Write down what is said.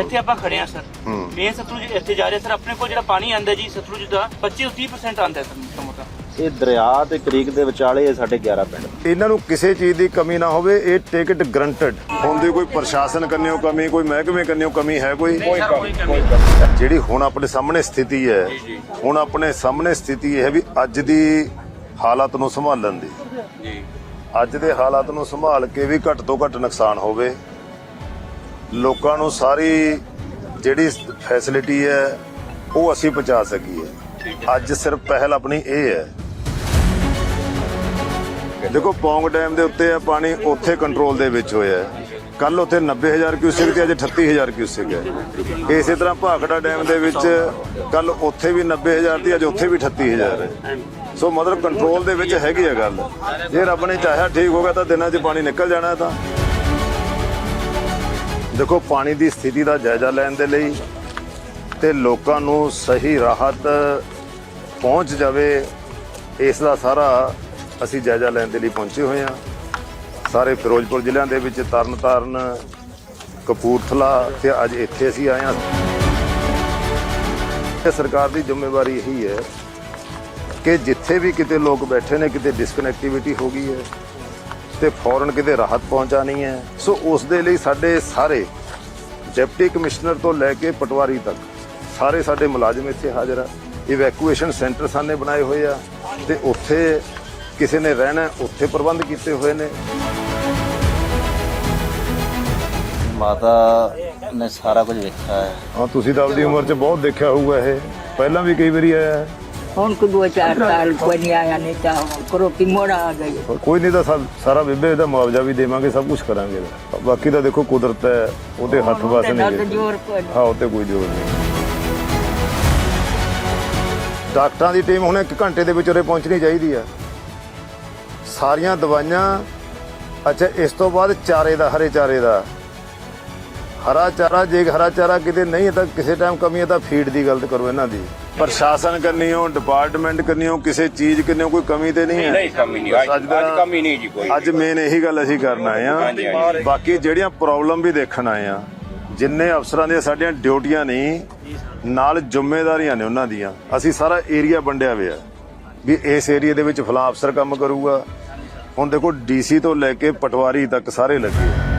ਇੱਥੇ ਆਪਾਂ ਖੜੇ ਆ ਸਰ। ਮੇਨ ਸਤਲੁਜ ਇੱਥੇ ਜਾ ਰਿਹਾ ਸਰ। ਆਪਣੇ ਕੋਲ ਜਿਹੜਾ ਪਾਣੀ ਆਂਦਾ ਜੀ ਸਤਲੁਜ ਦਾ 25 ਤੋਂ 30% ਆਂਦਾ ਸਰ ਮੋਟਾ ਮੋਟਾ ਇਹ ਦਰਿਆ ਤੇ ਕ੍ਰੀਕ ਦੇ ਵਿਚਾਲੇ ਇਹ ਸਾਡੇ 11 ਪਿੰਡ। ਇਹਨਾਂ ਨੂੰ ਕਿਸੇ ਚੀਜ਼ ਦੀ ਕਮੀ ਨਾ ਹੋਵੇ ਇਹ ਟੇਕ ਇਟ ਗਰੰਟਡ ਹੁੰਦੀ ਕੋਈ ਪ੍ਰਸ਼ਾਸਨ ਕੰਨਿਓ ਕਮੀ ਕੋਈ ਮਹਿਕਮੇ ਕੰਨਿਓ ਕਮੀ ਹੈ ਕੋਈ? ਜਿਹੜੀ ਹੁਣ ਆਪਣੇ ਸਾਹਮਣੇ ਸਥਿਤੀ ਹੈ ਹੁਣ ਆਪਣੇ ਸਾਹਮਣੇ ਸਥਿਤੀ ਇਹ ਹੈ ਵੀ ਅੱਜ ਦੀ ਹਾਲਾਤ ਨੂੰ ਸੰਭਾਲਣ ਦੀ। ਅੱਜ ਦੇ ਹਾਲਾਤ ਨੂੰ ਸੰਭਾਲ ਕੇ ਵੀ ਘੱਟ ਤੋਂ ਘੱਟ ਨੁਕਸਾਨ ਹੋਵੇ। ਲੋਕਾਂ ਨੂੰ ਸਾਰੀ ਜਿਹੜੀ ਫੈਸਿਲਿਟੀ ਹੈ, ਉਹ ਅਸੀਂ ਪਹੁੰਚਾ ਸਕੀਏ। ਅੱਜ ਸਿਰਫ ਪਹਿਲ ਆਪਣੀ ਇਹ ਹੈ। ਦੇਖੋ, ਪੌਂਗ ਡੈਮ ਦੇ ਉੱਤੇ ਆ ਪਾਣੀ, ਉੱਥੇ ਕੰਟਰੋਲ ਦੇ ਵਿੱਚ ਹੋਇਆ ਹੈ। ਕੱਲ ਉੱਥੇ 90000 ਕਿਊਸਿਕ ਤੇ ਅੱਜ 38000 ਕਿਊਸਿਕ ਹੈ। ਇਸੇ ਤਰ੍ਹਾਂ ਭਾਖੜਾ ਡੈਮ ਦੇ ਵਿੱਚ ਕੱਲ ਉੱਥੇ ਵੀ 90000 ਤੇ ਅੱਜ ਉੱਥੇ ਵੀ 38000 ਹੈ। ਸੋ ਮਤਲਬ ਕੰਟਰੋਲ ਦੇ ਵਿੱਚ ਹੈਗੀ ਆ ਗੱਲ। ਜੇ ਰੱਬ ਨੇ ਚਾਹਿਆ ਠੀਕ ਹੋ ਗਿਆ ਤਾਂ ਦਿਨਾਂ 'ਚ ਪਾਣੀ ਨਿਕਲ ਜਾਣਾ ਤਾਂ। ਦੇਖੋ, ਪਾਣੀ ਦੀ ਸਥਿਤੀ ਦਾ ਜਾਇਜ਼ਾ ਲੈਣ ਦੇ ਲਈ ਤੇ ਲੋਕਾਂ ਨੂੰ ਸਹੀ ਰਾਹਤ ਪਹੁੰਚ ਜਾਵੇ, ਇਸ ਦਾ ਸਾਰਾ ਅਸੀਂ ਜਾਇਜ਼ਾ ਲੈਣ ਦੇ ਲਈ ਪਹੁੰਚੇ ਹੋਏ ਹਾਂ। ਸਾਰੇ ਫਿਰੋਜ਼ਪੁਰ ਜ਼ਿਲ੍ਹਿਆਂ ਦੇ ਵਿੱਚ ਤਰਨਤਾਰਨ, ਕਪੂਰਥਲਾ ਤੇ ਅੱਜ ਇੱਥੇ ਅਸੀਂ ਆਏ ਹਾਂ। ਇਹ ਸਰਕਾਰ ਦੀ ਜ਼ਿੰਮੇਵਾਰੀ ਇਹੀ ਹੈ ਕਿ ਜਿੱਥੇ ਵੀ ਕਿਤੇ ਲੋਕ ਬੈਠੇ ਨੇ, ਕਿਤੇ ਡਿਸਕਨੈਕਟੀਵਿਟੀ ਹੋ ਗਈ ਹੈ ਤੇ ਫੌਰਨ ਕਿਤੇ ਰਾਹਤ ਪਹੁੰਚਾਣੀ ਹੈ। ਸੋ ਉਸ ਦੇ ਲਈ ਸਾਡੇ ਸਾਰੇ ਡਿਪਟੀ ਕਮਿਸ਼ਨਰ ਤੋਂ ਲੈ ਕੇ ਪਟਵਾਰੀ ਤੱਕ ਸਾਰੇ ਸਾਡੇ ਮੁਲਾਜ਼ਮ ਇੱਥੇ ਹਾਜ਼ਰ ਆ। ਇਵੈਕੂਏਸ਼ਨ ਸੈਂਟਰ ਸਾਨੇ ਬਣਾਏ ਹੋਏ ਆ ਤੇ ਉੱਥੇ ਕਿਸੇ ਨੇ ਰਹਿਣਾ ਉੱਥੇ ਪ੍ਰਬੰਧ ਕੀਤੇ ਹੋਏ ਨੇ। ਮਾਤਾ ਨੇ ਸਾਰਾ ਕੁਝ ਵੇਖਿਆ ਹੈ। ਹਾਂ ਤੁਸੀਂ ਤਾਂ ਆਪਦੀ ਉਮਰ 'ਚ ਬਹੁਤ ਦੇਖਿਆ ਹੋਊਗਾ ਇਹ। ਪਹਿਲਾਂ ਵੀ ਕਈ ਵਾਰੀ ਆਇਆ ਹੈ। ਹੁਣ ਕੋ ਦੋ ਚਾਰ ਸਾਲ ਕੋਈ ਨਹੀਂ ਆਇਆ ਨਹੀਂ ਤਾਂ ਕਰੋਪੀ ਮੋੜਾ ਆ ਗਈ ਪਰ ਕੋਈ ਨਹੀਂ ਤਾਂ ਸਾ- ਸਾਰਾ ਬੇਬੇ ਦਾ ਮੁਆਵਜ਼ਾ ਵੀ ਦੇਵਾਂਗੇ ਸਭ ਕੁਝ ਕਰਾਂਗੇ। ਬਾਕੀ ਤਾਂ ਦੇਖੋ ਕੁਦਰਤ ਹੈ ਉਹਦੇ ਹੱਥ ਨਹੀਂ ਤਾਂ। ਜ਼ੋਰ ਕੋਈ ਨਹੀਂ। ਹਾਂ ਉੱਤੇ ਕੋਈ ਜ਼ੋਰ ਨਹੀਂ। ਡਾਕਟਰਾਂ ਦੀ ਟੀਮ ਹੁਣ ਇੱਕ ਘੰਟੇ ਦੇ ਵਿੱਚ ਉਰੇ ਪਹੁੰਚਣੀ ਚਾਹੀਦੀ ਆ। ਸਾਰੀਆਂ ਦਵਾਈਆਂ ਅੱਛਾ ਇਸ ਤੋਂ ਬਾਅਦ ਚਾਰੇ ਦਾ ਹਰੇ ਚਾਰੇ ਦਾ। ਹਰਾ ਚਾਰਾ ਜੇ ਹਰਾ ਚਾਰਾ ਕਿਤੇ ਨਹੀਂ ਹੈ ਤਾਂ ਕਿਸੇ ਟਾਈਮ ਕਮੀ ਹੈ ਤਾਂ ਫੀਡ ਦੀ ਗੱਲ ਕਰੋ ਇਹਨਾਂ ਦੀ। ਪ੍ਰਸ਼ਾਸਨ ਕਰਨੀਓ ਡਿਪਾਰਟਮੈਂਟ ਕਰਨੀਓ ਕਿਸੇ ਚੀਜ਼ ਕਰਨੀਓ ਕੋਈ ਕਮੀ ਤੇ ਨਹੀਂ ਹੈ। ਨਹੀਂ ਕਮੀ ਨਹੀਂ। ਅੱਜ ਕਮੀ ਨਹੀਂ ਜੀ ਕੋਈ। ਅੱਜ ਮੇਨ ਇਹੀ ਗੱਲ ਅਸੀਂ ਕਰਨ ਆਏ ਆ। ਬਾਕੀ ਜਿਹੜੀਆਂ ਪ੍ਰੋਬਲਮ ਵੀ ਦੇਖਣ ਆਏ ਆ ਜਿੰਨੇ ਅਫਸਰਾਂ ਦੀਆਂ ਸਾਡੀਆਂ ਡਿਊਟੀਆਂ ਨਹੀਂ ਨਾਲ ਜ਼ਿੰਮੇਵਾਰੀਆਂ ਨੇ ਉਹਨਾਂ ਦੀਆਂ। ਅਸੀਂ ਸਾਰਾ ਏਰੀਆ ਵੰਡਿਆ ਹੋਇਆ। ਵੀ ਇਸ ਏਰੀਆ ਦੇ ਵਿੱਚ ਫਲਾਂ ਅਫਸਰ ਕੰਮ ਕਰੂਗਾ। ਹੁਣ ਦੇਖੋ ਡੀਸੀ ਤੋਂ ਲੈ ਕੇ ਪਟਵਾਰੀ ਤੱਕ ਸਾਰੇ ਲੱਗੇ। ਆ।